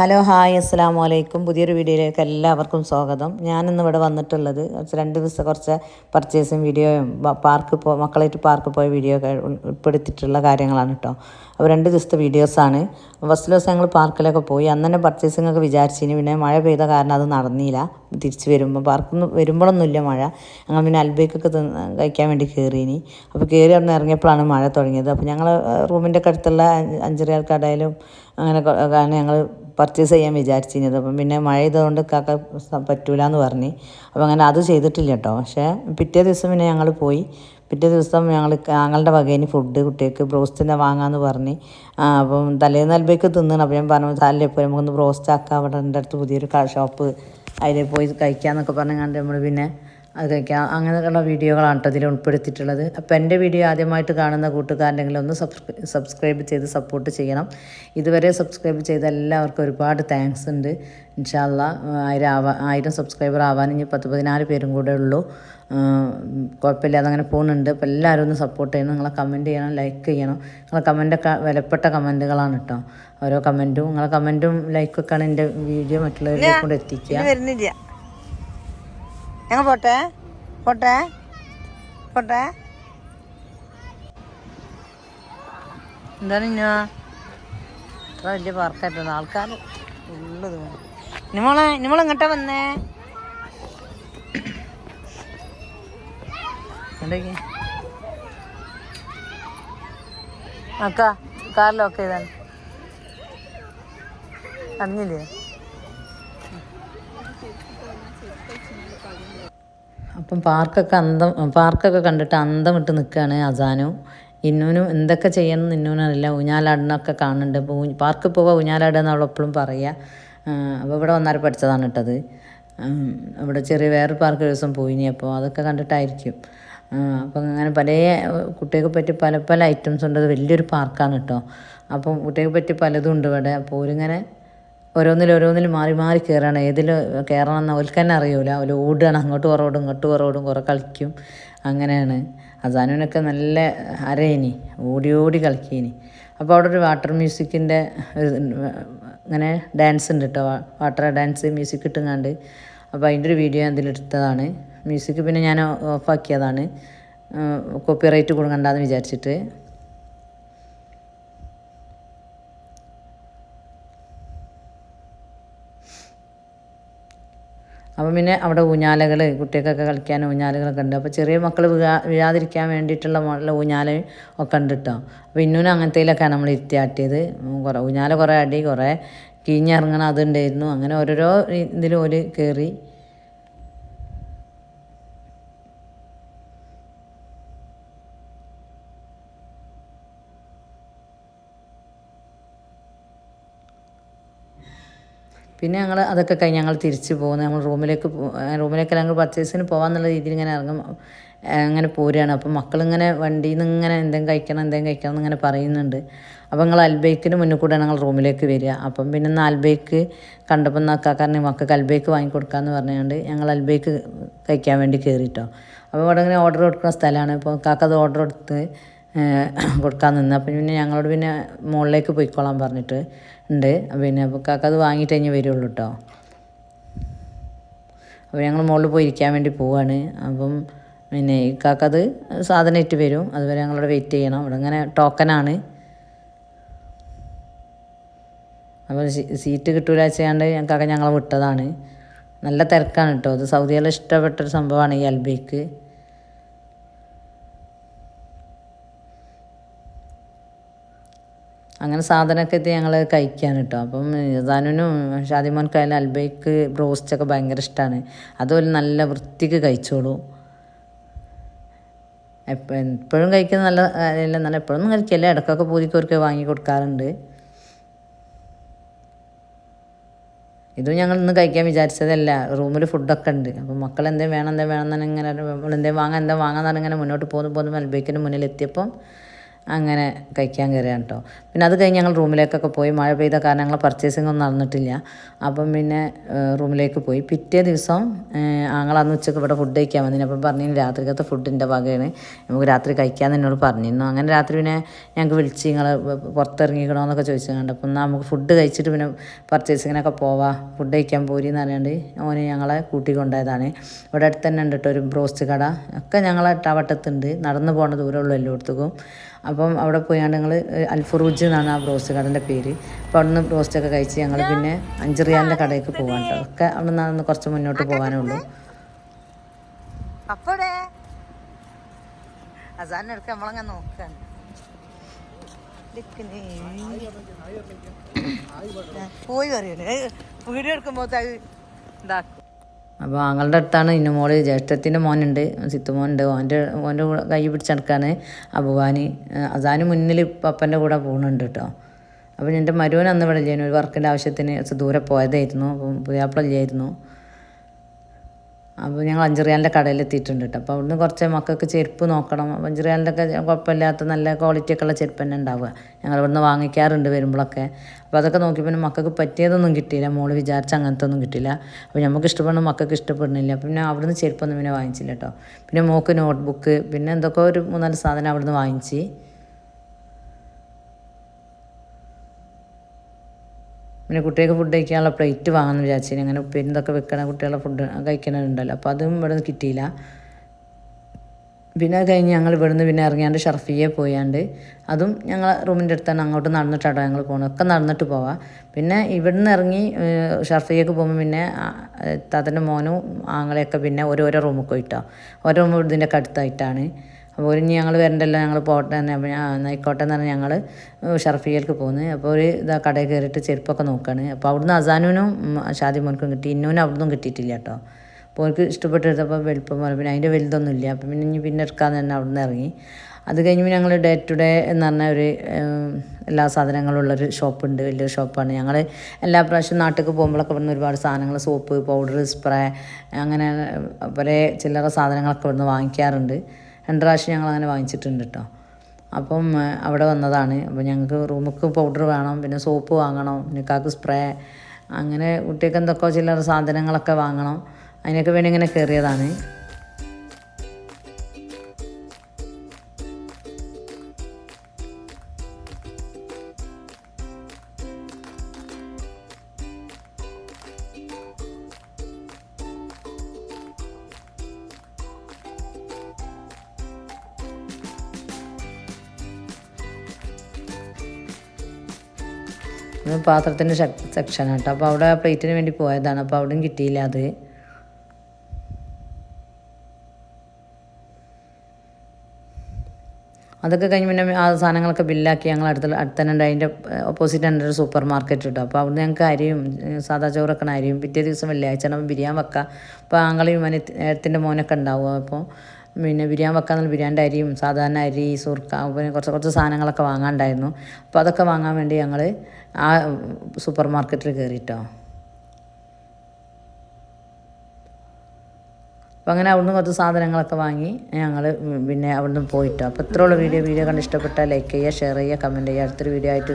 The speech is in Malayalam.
ഹലോ ഹായ് അസ്സാം വലൈക്കും പുതിയൊരു വീഡിയോയിലേക്ക് എല്ലാവർക്കും സ്വാഗതം. ഞാനിന്ന് ഇവിടെ വന്നിട്ടുള്ളത് രണ്ട് ദിവസം കുറച്ച് പർച്ചേസും വീഡിയോയും പാർക്ക് പോ മക്കളായിട്ട് പാർക്ക് പോയ വീഡിയോ ഉൾപ്പെടുത്തിയിട്ടുള്ള കാര്യങ്ങളാണ് കേട്ടോ അപ്പോൾ രണ്ട് ദിവസത്തെ വീഡിയോസാണ് ഫസ്റ്റ് ദിവസം ഞങ്ങൾ പാർക്കിലൊക്കെ പോയി. അന്ന് തന്നെ പർച്ചേസിംഗ് ഒക്കെ വിചാരിച്ചിന്. പിന്നെ മഴ പെയ്ത കാരണം അത് നടന്നില്ല. തിരിച്ച് വരുമ്പോൾ പാർക്കിൽ നിന്ന് വരുമ്പോഴൊന്നുമില്ല മഴ. ഞങ്ങൾ പിന്നെ അൽബേക്കൊക്കെ കഴിക്കാൻ വേണ്ടി കയറിയിനി അപ്പോൾ കയറി അവിടെ ഇറങ്ങിയപ്പോഴാണ് മഴ തുടങ്ങിയത്. അപ്പോൾ ഞങ്ങൾ റൂമിന്റെ ഒക്കെ അടുത്തുള്ള കടയിലും അങ്ങനെ ഞങ്ങൾ പർച്ചേസ് ചെയ്യാൻ വിചാരിച്ചിരുന്നത്. അപ്പം പിന്നെ മഴ ഇതുകൊണ്ട് കാക്ക പറ്റൂല എന്ന് പറഞ്ഞ്. അപ്പം അങ്ങനെ അത് ചെയ്തിട്ടില്ല കേട്ടോ പക്ഷേ പിറ്റേ ദിവസം പിന്നെ ഞങ്ങൾ പോയി. പിറ്റേ ദിവസം ഞങ്ങൾ ഞങ്ങളുടെ വകയിന് ഫുഡ് കുട്ടികൾക്ക് ബ്രോസ്റ്റിനെ വാങ്ങാമെന്ന് പറഞ്ഞ്. അപ്പം തലേന്ന് അൽബേക്ക് തിന്നണം. അപ്പം ഞാൻ പറഞ്ഞു തലേ പോയി നമുക്കൊന്ന് ബ്രോസ്റ്റ് ആക്കാം. അവിടെ എന്റെ അടുത്ത് പുതിയൊരു ഷോപ്പ് അതിൽ പോയി കഴിക്കാമെന്നൊക്കെ പറഞ്ഞ് കണ്ട് നമ്മൾ പിന്നെ അത് കഴിക്കാം അങ്ങനെയുള്ള വീഡിയോകളാണ് കേട്ടോ ഇതിൽ ഉൾപ്പെടുത്തിയിട്ടുള്ളത്. അപ്പോൾ എന്റെ വീഡിയോ ആദ്യമായിട്ട് കാണുന്ന കൂട്ടുകാരുണ്ടെങ്കിൽ ഒന്ന് സബ്സ്ക്രൈ സബ്സ്ക്രൈബ് ചെയ്ത് സപ്പോർട്ട് ചെയ്യണം. ഇതുവരെ സബ്സ്ക്രൈബ് ചെയ്ത എല്ലാവർക്കും ഒരുപാട് താങ്ക്സ് ഉണ്ട്. ഇൻഷാല്ല ആയിരം ആവാ ആയിരം സബ്സ്ക്രൈബർ ആവാൻ ഇനി പത്ത് പതിനാല് പേരും കൂടെ ഉള്ളൂ. കുഴപ്പമില്ലാതെ അങ്ങനെ പോകുന്നുണ്ട്. അപ്പോൾ എല്ലാവരും ഒന്ന് സപ്പോർട്ട് ചെയ്യണം. നിങ്ങളെ കമന്റ് ചെയ്യണം ലൈക്ക് ചെയ്യണം. നിങ്ങളെ കമന്റൊക്കെ വിലപ്പെട്ട കമന്റുകളാണ് കേട്ടോ. ഓരോ കമന്റും നിങ്ങളെ കമന്റും ലൈക്കൊക്കെയാണ് എന്റെ വീഡിയോ. മറ്റുള്ളവരിലേക്ക് കൂടെ എത്തിക്കുക. ഞങ്ങൾ പോട്ടെ? പോട്ടെ? പോട്ടെ? എന്താണ് ഇന്ന? ഇത്ര വലിയ പാർക്കായിട്ടാണ് ആൾക്കാർ ഉള്ളത് നിമോളെ എങ്ങോട്ടാ വന്നേ? എന്തൊക്കെ? അക്ക കാർ ലോക്ക് ചെയ്താണ്. അറിഞ്ഞില്ലേ? അപ്പം പാർക്കൊക്കെ അന്തം പാർക്കൊക്കെ കണ്ടിട്ട് അന്തം വിട്ട് നിൽക്കുകയാണ് അസാനു. ഇന്നൂനും എന്തൊക്കെ ചെയ്യണം ഇന്നൂനും അറിയില്ല. ഊഞ്ഞാലാടിനൊക്കെ കാണുന്നുണ്ട്. അപ്പോൾ പാർക്കിൽ പോവുക ഊഞ്ഞാലാടുക എന്നുള്ള എപ്പോഴും പറയുക. അപ്പോൾ ഇവിടെ വന്നാൽ പഠിച്ചതാണ് ഇട്ടത് ഇവിടെ ചെറിയ വേറെ പാർക്ക് ദിവസം പോയിനി അപ്പോൾ അതൊക്കെ കണ്ടിട്ടായിരിക്കും. അപ്പം അങ്ങനെ പല കുട്ടികൾക്ക് പറ്റി പല പല ഐറ്റംസ് ഉണ്ട്. അത് വലിയൊരു പാർക്കാണ് കേട്ടോ. അപ്പം കുട്ടികൾക്ക് പറ്റി പലതും ഉണ്ട് ഇവിടെ. അപ്പോൾ ഓരിങ്ങനെ ഓരോന്നിലും ഓരോന്നിലും മാറി മാറി കയറണം ഏതിൽ കയറണം എന്ന് അവർക്ക് തന്നെ അറിയൂല. അവർ ഓടുകയാണ്. അങ്ങോട്ട് പുറകോടും ഇങ്ങോട്ട് പുറകോടും കുറേ കളിക്കും. അങ്ങനെയാണ്. അസാനുവിനൊക്കെ നല്ല അരയിനി ഓടി ഓടി കളിക്കേനി. അപ്പോൾ അവിടെ ഒരു വാട്ടർ മ്യൂസിക്കിന്റെ ഇങ്ങനെ ഡാൻസ് ഉണ്ട് കേട്ടോ വാട്ടർ ഡാൻസ് മ്യൂസിക് ഇട്ടുങ്ങാണ്ട്. അപ്പോൾ അതിന്റെ ഒരു വീഡിയോ ഞാൻ ഇതിലെടുത്തതാണ്. മ്യൂസിക് പിന്നെ ഞാൻ ഓഫാക്കിയതാണ് കോപ്പിറൈറ്റ് കൊടുക്കണ്ടെന്ന് വിചാരിച്ചിട്ട്. അപ്പം പിന്നെ അവിടെ ഊഞ്ഞാലകൾ കുട്ടികൾക്കൊക്കെ കളിക്കാൻ ഊഞ്ഞാലുകളൊക്കെ ഉണ്ട്. അപ്പോൾ ചെറിയ മക്കൾ വീഴാ വീഴാതിരിക്കാൻ വേണ്ടിയിട്ടുള്ള ഊഞ്ഞാല ഒക്കെ ഉണ്ട് കേട്ടോ അപ്പോൾ ഇന്നൂനും അങ്ങനത്തേലൊക്കെയാണ് നമ്മൾ ഇരുത്തിയാട്ടിയത് കുറേ ഊഞ്ഞാല കുറേ അടി കുറേ കീഞ്ഞിറങ്ങണം അതുണ്ടായിരുന്നു. അങ്ങനെ ഓരോരോ ഇതിലും ഓര് കയറി പിന്നെ ഞങ്ങൾ അതൊക്കെ കഴിഞ്ഞ് ഞങ്ങൾ തിരിച്ചു പോകുന്നത് നമ്മൾ റൂമിലേക്ക് റൂമിലേക്ക് ഞങ്ങൾ പർച്ചേസിന് പോകാമെന്നുള്ള രീതിയിൽ ഇങ്ങനെ ഇറങ്ങും അങ്ങനെ പോരുകയാണ് അപ്പം മക്കളിങ്ങനെ വണ്ടിയിൽ നിന്ന് ഇങ്ങനെ എന്തെങ്കിലും കഴിക്കണം എന്തെങ്കിലും കഴിക്കണം എന്നിങ്ങനെ പറയുന്നുണ്ട്. അപ്പം ഞങ്ങൾ അൽബേക്കിന് മുന്നിൽ കൂടെ ഞങ്ങൾ റൂമിലേക്ക് വരിക. അപ്പം പിന്നെ ഇന്ന് അൽബേക്ക് കണ്ടപ്പോൾ നക്കാക്കാരനെ മക്കൾക്ക് അൽബേക്ക് വാങ്ങിക്കൊടുക്കാമെന്ന് പറഞ്ഞുകൊണ്ട് ഞങ്ങൾ അൽബേക്ക് കഴിക്കാൻ വേണ്ടി കയറിയിട്ടോ അപ്പോൾ ഇവിടെ ഇങ്ങനെ ഓർഡർ കൊടുക്കുന്ന സ്ഥലമാണ്. ഇപ്പോൾ കാക്ക അത് ഓർഡർ കൊടുത്ത് കൊടുക്കാൻ നിന്ന്. അപ്പം പിന്നെ ഞങ്ങളോട് പിന്നെ മുകളിലേക്ക് പോയിക്കോളാൻ പറഞ്ഞിട്ട് ഉണ്ട്. പിന്നെ കാക്ക അത് വാങ്ങിയിട്ട് കഴിഞ്ഞ് വരുള്ളൂ കേട്ടോ അപ്പോൾ ഞങ്ങൾ മുകളിൽ പോയി ഇരിക്കാൻ വേണ്ടി പോവാണ്. അപ്പം പിന്നെ ഈ കാക്ക അത് സാധനം ഇട്ട് വരും. അതുവരെ ഞങ്ങളോട് വെയിറ്റ് ചെയ്യണം. ഇവിടെ ഇങ്ങനെ ടോക്കനാണ് അപ്പോൾ സീറ്റ് കിട്ടൂല വെച്ചാണ്ട് ഞങ്ങൾക്കൊക്കെ ഞങ്ങളെ വിട്ടതാണ്. നല്ല തിരക്കാണ് കേട്ടോ അത് സൗദിയിലെ ഇഷ്ടപ്പെട്ടൊരു സംഭവമാണ് ഈ അൽബേക്ക്. അങ്ങനെ സാധനമൊക്കെ എത്തി ഞങ്ങൾ കഴിക്കാൻ കേട്ടോ അപ്പം ഷാദിമോൻ ഷാദിമോൻക്കായാലും അൽബൈക്ക് ബ്രോസ്റ്റൊക്കെ ഭയങ്കര ഇഷ്ടമാണ് അതുപോലെ നല്ല വൃത്തിക്ക് കഴിച്ചോളൂ. എപ്പ എപ്പോഴും കഴിക്കുന്ന നല്ല കാര്യമല്ല നല്ല എപ്പോഴൊന്നും കഴിക്കില്ല. ഇടക്കൊക്കെ പൂതിക്കൊരുക്കെ വാങ്ങി കൊടുക്കാറുണ്ട്. ഇതും ഞങ്ങൾ ഇന്ന് കഴിക്കാൻ വിചാരിച്ചതല്ല. റൂമിൽ ഫുഡൊക്കെ ഉണ്ട്. അപ്പം മക്കൾ എന്തേ വേണം എന്തേ വേണം എന്ന് ഇങ്ങനെ നമ്മൾ എന്തേലും വാങ്ങാൻ എന്താ വാങ്ങാൻ ഇങ്ങനെ മുന്നോട്ട് പോകുന്നു പോകുന്നു മുന്നിൽ എത്തിയപ്പം അങ്ങനെ കഴിക്കാൻ കയറിയാണ് കേട്ടോ പിന്നെ അത് കഴിഞ്ഞ് ഞങ്ങൾ റൂമിലേക്കൊക്കെ പോയി. മഴ പെയ്ത കാരണം ഞങ്ങൾ പർച്ചേസിംഗ് ഒന്നും നടന്നിട്ടില്ല. അപ്പം പിന്നെ റൂമിലേക്ക് പോയി. പിറ്റേ ദിവസം അന്ന് ഉച്ചയ്ക്ക് ഇവിടെ ഫുഡ് കഴിക്കാൻ വന്നിന്. അപ്പം പറഞ്ഞു രാത്രിക്കത്തെ ഫുഡിന്റെ വകയാണ്. നമുക്ക് രാത്രി കഴിക്കാമെന്ന് എന്നോട് പറഞ്ഞിരുന്നു അങ്ങനെ രാത്രി പിന്നെ ഞങ്ങൾക്ക് വിളിച്ച് നിങ്ങൾ പുറത്തിറങ്ങിക്കണമെന്നൊക്കെ ചോദിച്ചു കണ്ടു. അപ്പം എന്നാൽ നമുക്ക് ഫുഡ് കഴിച്ചിട്ട് പിന്നെ പർച്ചേസിങ്ങിനൊക്കെ പോവാം. ഫുഡ് കഴിക്കാൻ പോരിന്ന് അറിയാണ്ട് ഓന് ഞങ്ങളെ കൂട്ടിക്കൊണ്ടായതാണ് ഇവിടെ അടുത്ത് തന്നെ ഉണ്ട് കേട്ടോ ഒരു ബ്രോസ്റ്റ് കട. ഒക്കെ ഞങ്ങളെ ടവട്ടത്തുണ്ട് നടന്നു പോകേണ്ട ദൂരമുള്ളൂ എല്ലായിടത്തേക്കും അപ്പം അവിടെ പോയാണ്ട് ഞങ്ങൾ അൽഫുറൂജ് എന്നാണ് ആ ബ്രോസ്റ്റ് കടന്റെ പേര്. അപ്പോൾ അവിടെ നിന്ന് ബ്രോസ്റ്റൊക്കെ കഴിച്ച് ഞങ്ങൾ പിന്നെ അഞ്ചറിയാലിന്റെ കടയൊക്കെ പോകാൻ കേട്ടോ. ഒക്കെ അവിടെ നിന്നാണ് കുറച്ച് മുന്നോട്ട് പോകാനുള്ളൂ നമ്മളങ്ങനെ നോക്കാൻ ദിക്കിന്. പോയി പറയുന്നത് വീഡിയോ എടുക്കുമ്പോ ഇതാക്കും. അപ്പോൾ ആങ്ങളുടെ അടുത്താണ് ഇന്ന മോൾ ജ്യേഷ്ഠത്തിന്റെ മോനുണ്ട് സിത്തുമോനുണ്ട് ഓന്റെ ഓന്റെ കൂടെ കൈ പിടിച്ച് നടക്കാണ്. അബുവാന് അസാന് മുന്നിൽ പപ്പന്റെ കൂടെ പോകുന്നുണ്ട് കേട്ടോ അപ്പോൾ എന്റെ മരുവൻ അന്ന് ഇവിടെ ഇല്ലായിരുന്നു ഒരു വർക്കിന്റെ ആവശ്യത്തിന് ദൂരെ പോയതായിരുന്നു. അപ്പം പുതിയാപ്പിള ഇല്ലായിരുന്നു. അപ്പോൾ ഞങ്ങൾ അഞ്ചറിയാലിന്റെ കടയിൽ എത്തിയിട്ടുണ്ട് കേട്ടോ. അപ്പോൾ അവിടുന്ന് കുറച്ച് മക്കൾക്ക് ചെരുപ്പ് നോക്കണം. അപ്പോൾ അഞ്ചറിയാലിന്റെ ഒക്കെ കുഴപ്പമില്ലാത്ത നല്ല ക്വാളിറ്റി ഒക്കെ ഉള്ള ചെരുപ്പ് തന്നെ ഉണ്ടാവുക. ഞങ്ങൾ ഇവിടുന്ന് വാങ്ങിക്കാറുണ്ട് വരുമ്പോഴൊക്കെ. അപ്പോൾ അതൊക്കെ നോക്കിയപ്പോൾ മക്കൾക്ക് പറ്റിയതൊന്നും കിട്ടിയില്ല. മോൾ വിചാരിച്ച അങ്ങനത്തെ ഒന്നും കിട്ടിയില്ല. അപ്പോൾ നമുക്ക് ഇഷ്ടപ്പെടുന്ന മക്കൾക്ക് ഇഷ്ടപ്പെടുന്നില്ല. പിന്നെ അവിടുന്ന് ചെരുപ്പൊന്നും പിന്നെ വാങ്ങിച്ചില്ല കേട്ടോ. പിന്നെ മോക്ക് നോട്ട്ബുക്ക് പിന്നെ എന്തൊക്കെ ഒരു മൂന്നാൽ സാധനം അവിടുന്ന് വാങ്ങിച്ച്. പിന്നെ കുട്ടികൾക്ക് ഫുഡ് കഴിക്കാനുള്ള പ്ലേറ്റ് വാങ്ങാമെന്ന് വിചാരിച്ചു അങ്ങനെ ഉപ്പേരിന്തൊക്കെ വെക്കണ കുട്ടികളെ ഫുഡ് കഴിക്കണുണ്ടല്ലോ. അപ്പോൾ അതും ഇവിടെ നിന്ന് കിട്ടിയില്ല. പിന്നെ അത് കഴിഞ്ഞ് ഞങ്ങൾ ഇവിടുന്ന് പിന്നെ ഇറങ്ങിയാണ്ട് ഷർഫിയെ പോയാണ്ട് അതും ഞങ്ങൾ റൂമിന്റെ അടുത്താണ് അങ്ങോട്ട് നടന്നിട്ടാണ് ഞങ്ങൾ പോകുന്നത് ഒക്കെ നടന്നിട്ട് പോവാം. പിന്നെ ഇവിടുന്ന് ഇറങ്ങി ഷർഫിയൊക്കെ പോകുമ്പോൾ പിന്നെ താത്തന്റെ മോനും ആങ്ങളെയൊക്കെ പിന്നെ ഓരോരോ റൂമിൽ പോയിട്ടോ. ഓരോ റൂം ഇതിന്റെ അടുത്തായിട്ടാണ്. അപ്പോൾ ഒരു ഞങ്ങൾ വരണ്ടല്ലോ ഞങ്ങൾ പോട്ടെ തന്നെ ഞാൻ എന്ന് പറഞ്ഞ് ഞങ്ങൾ ഷർഫിയൽക്ക് പോകുന്നത് അപ്പോൾ ഒരു ഇതാ കടയിൽ കയറിയിട്ട് ചെരുപ്പൊക്കെ നോക്കുകയാണ് അപ്പോൾ അവിടുന്ന് അസാനുവിനും ഉം, ഷാദി മോനക്കും കിട്ടി. ഇന്നൂനും അവിടുന്ന് കിട്ടിയിട്ടില്ല കേട്ടോ. അപ്പോൾ എനിക്ക് ഇഷ്ടപ്പെട്ടെടുത്തപ്പോൾ വലുപ്പം പോലെ പിന്നെ അതിന്റെ വലുതൊന്നും ഇല്ല അപ്പം പിന്നെ ഇനി പിന്നെ എടുക്കാമെന്ന് തന്നെ അവിടുന്ന് ഇറങ്ങി. അത് കഴിഞ്ഞ് ഞങ്ങൾ ഡേ ടു ഡേ എന്ന് പറഞ്ഞ ഒരു എല്ലാ സാധനങ്ങളും ഉള്ളൊരു ഷോപ്പുണ്ട്. വലിയൊരു ഷോപ്പാണ്. ഞങ്ങൾ എല്ലാ പ്രാവശ്യം നാട്ടിലേക്ക് പോകുമ്പോഴൊക്കെ ഇവിടുന്ന് ഒരുപാട് സാധനങ്ങൾ സോപ്പ് പൗഡർ സ്പ്രേ അങ്ങനെ പല ചില്ലറ സാധനങ്ങളൊക്കെ ഇവിടുന്ന് വാങ്ങിക്കാറുണ്ട്. രണ്ട് പ്രാവശ്യം ഞങ്ങൾ അങ്ങനെ വാങ്ങിച്ചിട്ടുണ്ട് കേട്ടോ അപ്പം അവിടെ വന്നതാണ്. അപ്പോൾ ഞങ്ങൾക്ക് റൂമുക്ക് പൗഡർ വേണം പിന്നെ സോപ്പ് വാങ്ങണം പിന്നെ കാക്ക് സ്പ്രേ അങ്ങനെ കുട്ടികൾക്ക് എന്തൊക്കെ ചില്ലറ സാധനങ്ങളൊക്കെ വാങ്ങണം. അതിനൊക്കെ വേണ്ടി ഇങ്ങനെ കയറിയതാണ്. പാത്രത്തിന്റെ സെക്ഷനാണ് കേട്ടോ. അപ്പോൾ അവിടെ പ്ലേറ്റിന് വേണ്ടി പോയതാണ്. അപ്പോൾ അവിടെയും കിട്ടിയില്ല അത്. അതൊക്കെ കഴിഞ്ഞ് പിന്നെ ആ സാധനങ്ങളൊക്കെ ബില്ലാക്കി ഞങ്ങൾ അടുത്ത അടുത്തന്നെ ഉണ്ട്. അതിന്റെ ഓപ്പോസിറ്റ് തന്നെ ഒരു സൂപ്പർ മാർക്കറ്റ് കിട്ടും അപ്പോൾ അവിടെ ഞങ്ങൾക്ക് അരിയും സാധാ ചോറൊക്കെ അരിയും. പിറ്റേ ദിവസം വെള്ളിയാഴ്ച ബിരിയാണി വെക്കാം. അപ്പോൾ ആങ്ങളെയും മനത്തിന്റെ മോനൊക്കെ ഉണ്ടാവും അപ്പോൾ പിന്നെ ബിരിയാണി വെക്കാന്നുള്ള ബിരിയാണിന്റെ അരിയും സാധാരണ അരി സുർക്ക പിന്നെ കുറച്ച് കുറച്ച് സാധനങ്ങളൊക്കെ വാങ്ങാണ്ടായിരുന്നു അപ്പോൾ അതൊക്കെ വാങ്ങാൻ വേണ്ടി ഞങ്ങൾ ആ സൂപ്പർ മാർക്കറ്റിൽ കയറിയിട്ടോ അപ്പോൾ അങ്ങനെ അവിടുന്ന് കുറച്ച് സാധനങ്ങളൊക്കെ വാങ്ങി ഞങ്ങൾ പിന്നെ അവിടുന്ന് പോയിട്ടോ. അപ്പോൾ ഇത്രയുള്ള വീഡിയോ. വീഡിയോ കണ്ട് ഇഷ്ടപ്പെട്ടാൽ ലൈക്ക് ചെയ്യുക ഷെയർ ചെയ്യുക കമന്റ് ചെയ്യുക. അടുത്തൊരു വീഡിയോ ആയിട്ട്